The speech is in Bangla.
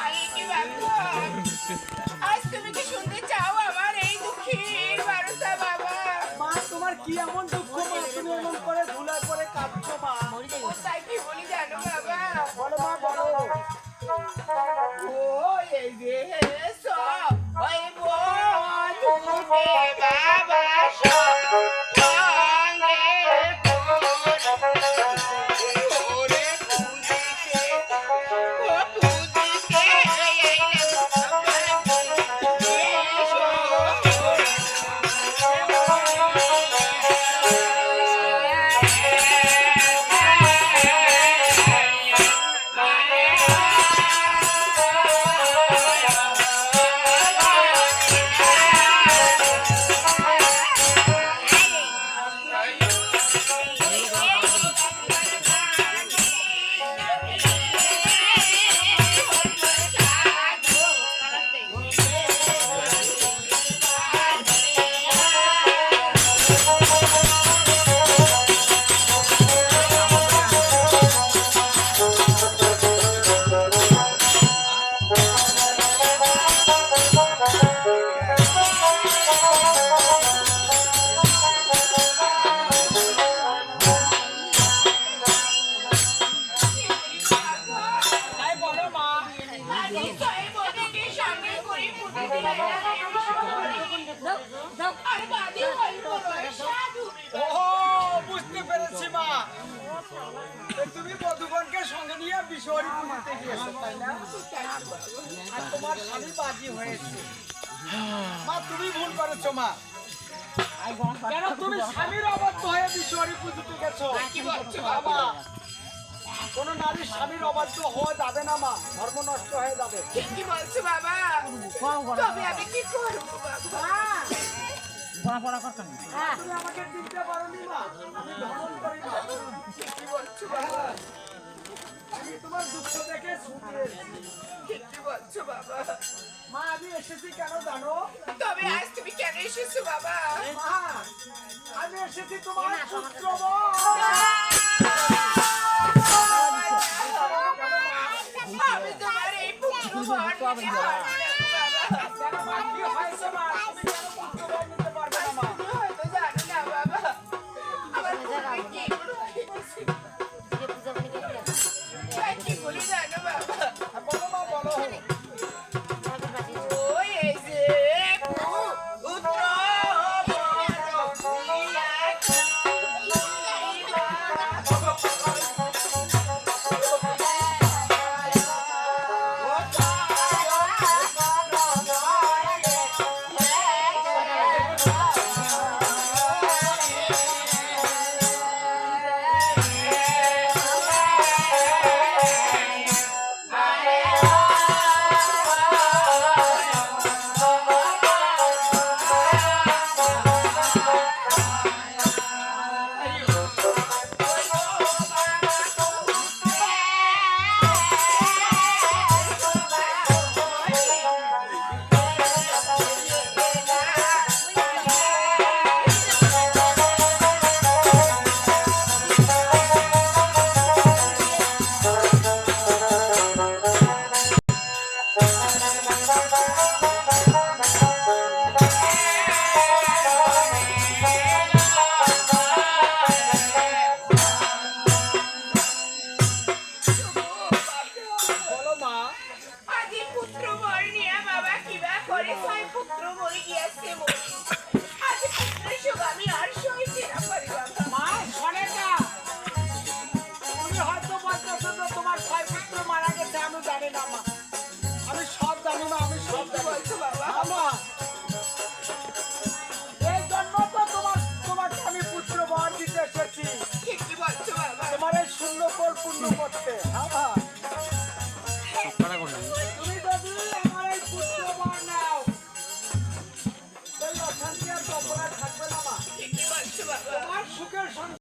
আগে কি ব্যাপার? আজ তুমি ও বুঝতে পেরেছি মা। তুমি বধুগণকে সঙ্গে নিয়ে গিয়েছো তাই না? আর তোমার স্বামী বাজি হয়েছে। মা তুমি ভুল করেছ মা। কেন তুমি স্বামীর অবাধ্য হয়ে বিশ্বহরি পুজোতে গেছো? কি বলছো? বাবা কোন নারী স্বামীর অবাধ্য হওয়া যাবে না মা। ধর্ম নষ্ট হয়ে যাবে। কি বলছো বাবা? তবে আমি কি করব বাবা? তুমি আমাকে দিতে পারোনি মা। আমি ধর্ম করি না কি বলছো বাবা? আমি তোমার দুঃখ দেখে কি বলছো বাবা? মা আমি এসেছি কেন জানো? তবে আজ তুমি কেন এসেছ বাবা? মা আমি এসেছি তোমার পুত্র Тримай!